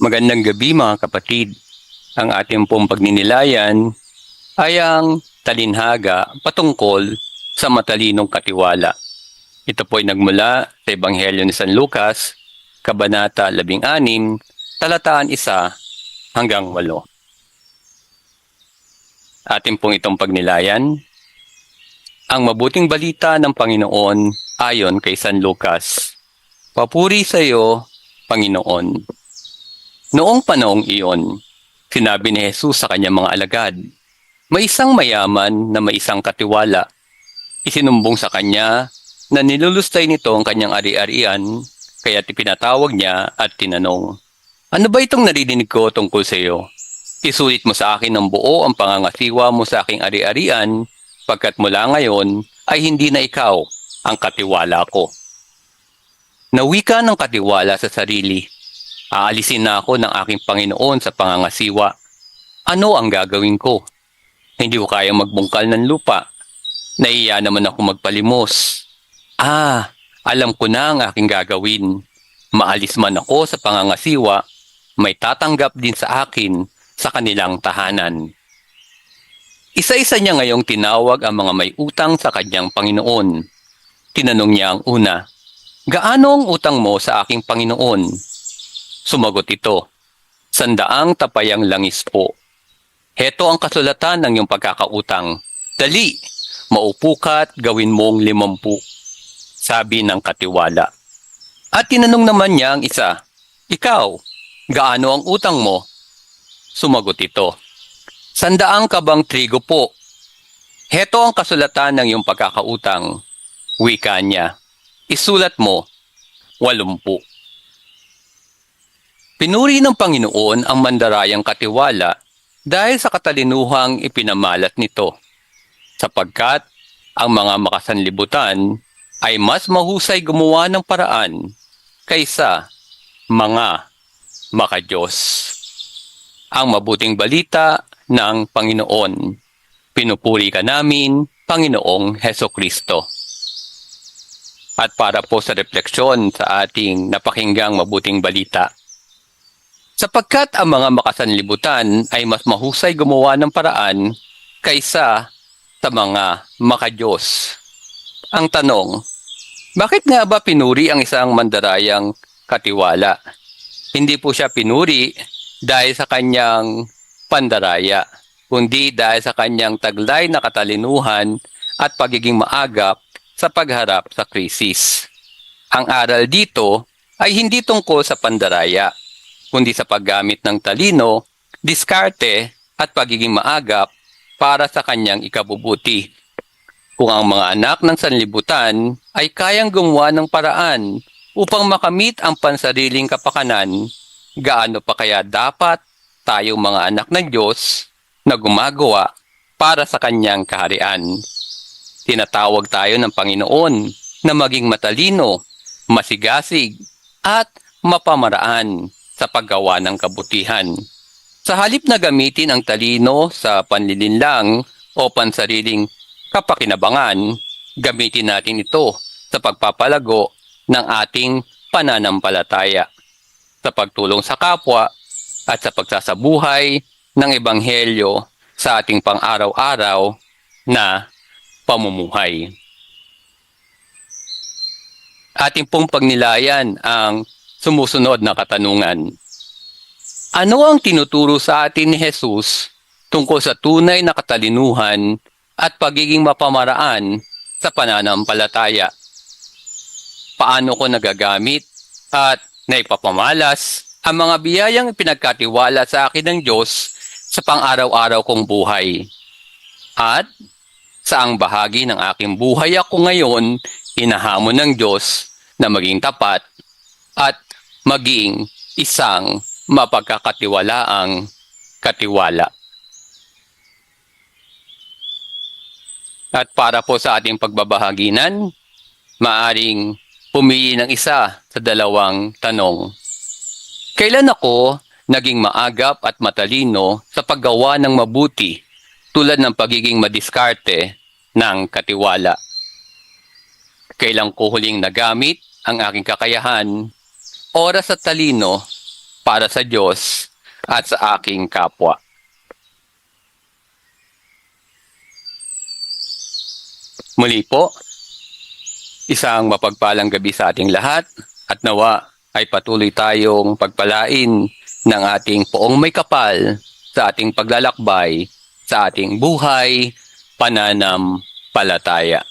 Magandang gabi mga kapatid. Ang ating pong pagninilayan ay ang talinhaga patungkol sa matalinong katiwala. Ito po ay nagmula sa Ebanghelyo ni San Lucas, Kabanata 16, talataan 1 hanggang 8. Atin pong itong pagnilayan, ang mabuting balita ng Panginoon ayon kay San Lucas. Papuri sa iyo, Panginoon. Noong panahong iyon, sinabi ni Jesus sa kanyang mga alagad, may isang mayaman na may isang katiwala. Isinumbong sa kanya na nilulustay nito ang kanyang ari-arian, kaya pinatawag niya at tinanong, Ano ba itong narinig ko tungkol sa iyo? Isulit mo sa akin ng buo ang pangangasiwa mo sa aking ari-arian, pagkat mula ngayon ay hindi na ikaw ang katiwala ko. Nawika ng katiwala sa sarili. Aalisin na ako ng aking Panginoon sa pangangasiwa. Ano ang gagawin ko? Hindi ko kayang magbungkal ng lupa. Naiya naman ako magpalimos. Ah, alam ko na ang aking gagawin. Maalis man ako sa pangangasiwa, may tatanggap din sa akin sa kanilang tahanan. Isa-isa niya ngayong tinawag ang mga may utang sa kanyang Panginoon. Tinanong niya ang una, Gaano ang utang mo sa aking Panginoon? Sumagot ito, Sandaang tapayang langis po. Heto ang kasulatan ng iyong pagkakautang. Dali, maupo ka at gawin mong limampu. Sabi ng katiwala. At tinanong naman niya ang isa, Ikaw, gaano ang utang mo? Sumagot ito, Sandaang kabang trigo po. Heto ang kasulatan ng iyong pagkakautang. Wika niya, isulat mo, walumpu. Pinuri ng Panginoon ang mandarayang katiwala dahil sa katalinuhang ipinamalat nito, sapagkat ang mga makasanlibutan ay mas mahusay gumawa ng paraan kaysa mga makadiyos. Ang mabuting balita ng Panginoon. Pinupuri ka namin, Panginoong Heso Kristo. At para po sa refleksyon sa ating napakinggang mabuting balita. Sapagkat ang mga makasanlibutan ay mas mahusay gumawa ng paraan kaysa sa mga makadiyos. Ang tanong, bakit nga ba pinuri ang isang mandarayang katiwala? Hindi po siya pinuri dahil sa kanyang pandaraya, kundi dahil sa kanyang taglay na katalinuhan at pagiging maagap sa pagharap sa krisis. Ang aral dito ay hindi tungkol sa pandaraya, kundi sa paggamit ng talino, diskarte at pagiging maagap para sa kanyang ikabubuti. Kung ang mga anak ng sanlibutan ay kayang gumawa ng paraan upang makamit ang pansariling kapakanan, gaano pa kaya dapat tayong mga anak ng Diyos na gumagawa para sa kanyang kaharian. Tinatawag tayo ng Panginoon na maging matalino, masigasig, at mapamaraan sa paggawa ng kabutihan. Sa halip na gamitin ang talino sa panlilinlang o pansariling kapakinabangan, gamitin natin ito sa pagpapalago ng ating pananampalataya, sa pagtulong sa kapwa at sa pagsasabuhay ng Ebanghelyo sa ating pang-araw-araw na pamumuhay. Ating pong pagnilayan ang sumusunod na katanungan. Ano ang tinuturo sa atin ni Jesus tungkol sa tunay na katalinuhan at pagiging mapamaraan sa pananampalataya? Paano ko nagagamit at naipapamalas ang mga biyayang pinagkatiwala sa akin ng Diyos sa pang-araw-araw kong buhay? At saang bahagi ng aking buhay ako ngayon hinahamon ng Diyos na maging tapat at maging isang mapagkakatiwalaang katiwala. At para po sa ating pagbabahaginan, maaring pumili ng isa sa dalawang tanong. Kailan ako naging maagap at matalino sa paggawa ng mabuti tulad ng pagiging madiskarte ng katiwala? Kailan ko huling nagamit ang aking kakayahan, oras at talino para sa Diyos at sa aking kapwa. Muli po, isang mapagpalang gabi sa ating lahat at nawa ay patuloy tayong pagpalain ng ating poong may kapal sa ating paglalakbay sa ating buhay, pananam, palataya.